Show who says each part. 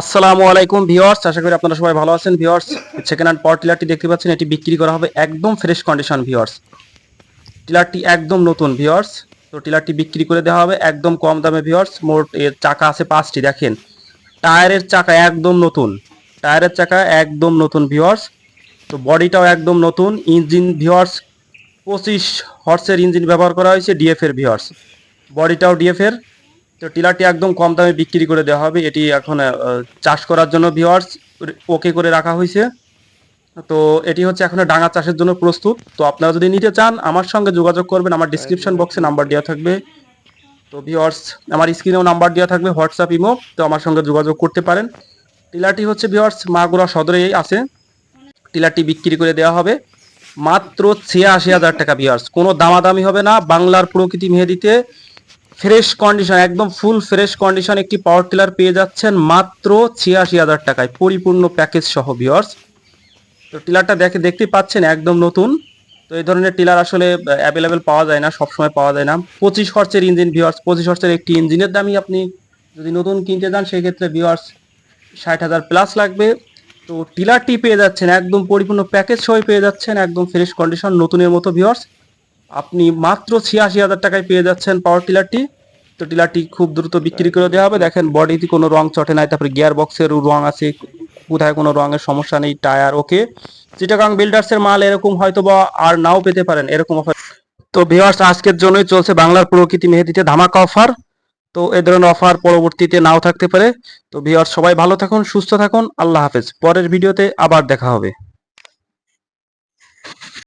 Speaker 1: আসসালামু আলাইকুম ভিউয়ার্স, আশা করি আপনারা সবাই ভালো আছেন। ভিউয়ার্স সেকেন্ড হ্যান্ড পাওয়ার টিলারটি দেখতে পাচ্ছেন, এটি বিক্রি করা হবে একদম ফ্রেশ কন্ডিশন ভিউয়ার্স। টিলারটি একদম নতুন ভিউয়ার্স, তো টিলারটি বিক্রি করে দেওয়া হবে একদম কম দামে ভিউয়ার্স। মোট এর চাকা আছে পাঁচটি, দেখেন। টায়ারের চাকা একদম নতুন, টায়ারের চাকা একদম নতুন ভিউয়ার্স, তো বডিটাও একদম নতুন। ইঞ্জিন ভিউয়ার্স, পঁচিশ হর্সের ইঞ্জিন ব্যবহার করা হয়েছে ডিএফ এর ভিউয়ার্স। বডিটাও ডিএফ এর তো টিলারটি একদম কম দামে বিক্রি করে দেওয়া হবে। এটি এখন চাষ করার জন্য ভিওয়ার্স ওকে করে রাখা হয়েছে। তো এটি হচ্ছে এখন ডাঙা চাষের জন্য প্রস্তুত। তো আপনারা যদি নিতে চান, আমার সঙ্গে যোগাযোগ করবেন। আমার ডিসক্রিপশন বক্সে নাম্বার দেওয়া থাকবে। তো ভিওয়ার্স আমার স্ক্রিনেও নাম্বার দেওয়া থাকবে হোয়াটসঅ্যাপ ইমো তো আমার সঙ্গে যোগাযোগ করতে পারেন। টিলারটি হচ্ছে ভিওয়ার্স মাগুরা সদরেই আছে। টিলারটি বিক্রি করে দেওয়া হবে। মাত্র ছিয়াশি হাজার টাকা ভিওয়ার্স কোনো দামাদামি হবে না। বাংলার প্রকৃতি মেহেদিতে ফ্রেশ কন্ডিশন একদম ফুল ফ্রেশ কন্ডিশন একটি পাওয়ার টিলার পেয়ে যাচ্ছেন মাত্র ছিয়াশি হাজার টাকায়, পরিপূর্ণ প্যাকেজ সহ ভিওর্স তো টিলারটা দেখে দেখতে পাচ্ছেন, একদম নতুন। তো এই ধরনের টিলার আসলে অ্যাভেলেবেল পাওয়া যায় না, সবসময় পাওয়া যায় না। পঁচিশ হর্সের ইঞ্জিন ভিওর্স পঁচিশ হর্সের একটি ইঞ্জিনের দামই আপনি যদি নতুন কিনতে যান সেই ক্ষেত্রে ভিওর্স ষাট হাজার প্লাস লাগবে। তো টিলারটি পেয়ে যাচ্ছেন, একদম পরিপূর্ণ প্যাকেজ সহ পেয়ে যাচ্ছেন, একদম ফ্রেশ কন্ডিশন নতুনের মতো ভিওর্স আপনি মাত্র ছিয়াশি হাজার টাকায় পেয়ে যাচ্ছেন পাওয়ার টিলারটি। তো টিলারটি খুব দ্রুত বিক্রি করে দেওয়া হবে। দেখেন বডিতে কোনো রং চটে নাই, তারপরে গিয়ার বক্সের রং আছে, কোথায় কোনো রঙের সমস্যা নেই টায়ার ওকে চিটাগাং বিল্ডার্সের মাল এরকম হয়তো বা আর নাও পেতে পারেন, এরকম অফার তো ভিওয়ার্স আজকের জন্যই চলছে বাংলার প্রকৃতি মেহেদিতে ধামাকা অফার তো এ ধরনের অফার পরবর্তীতে নাও থাকতে পারে। তো ভিওয়ার্স সবাই ভালো থাকুন, সুস্থ থাকুন, আল্লাহ হাফেজ। পরের ভিডিওতে আবার দেখা হবে।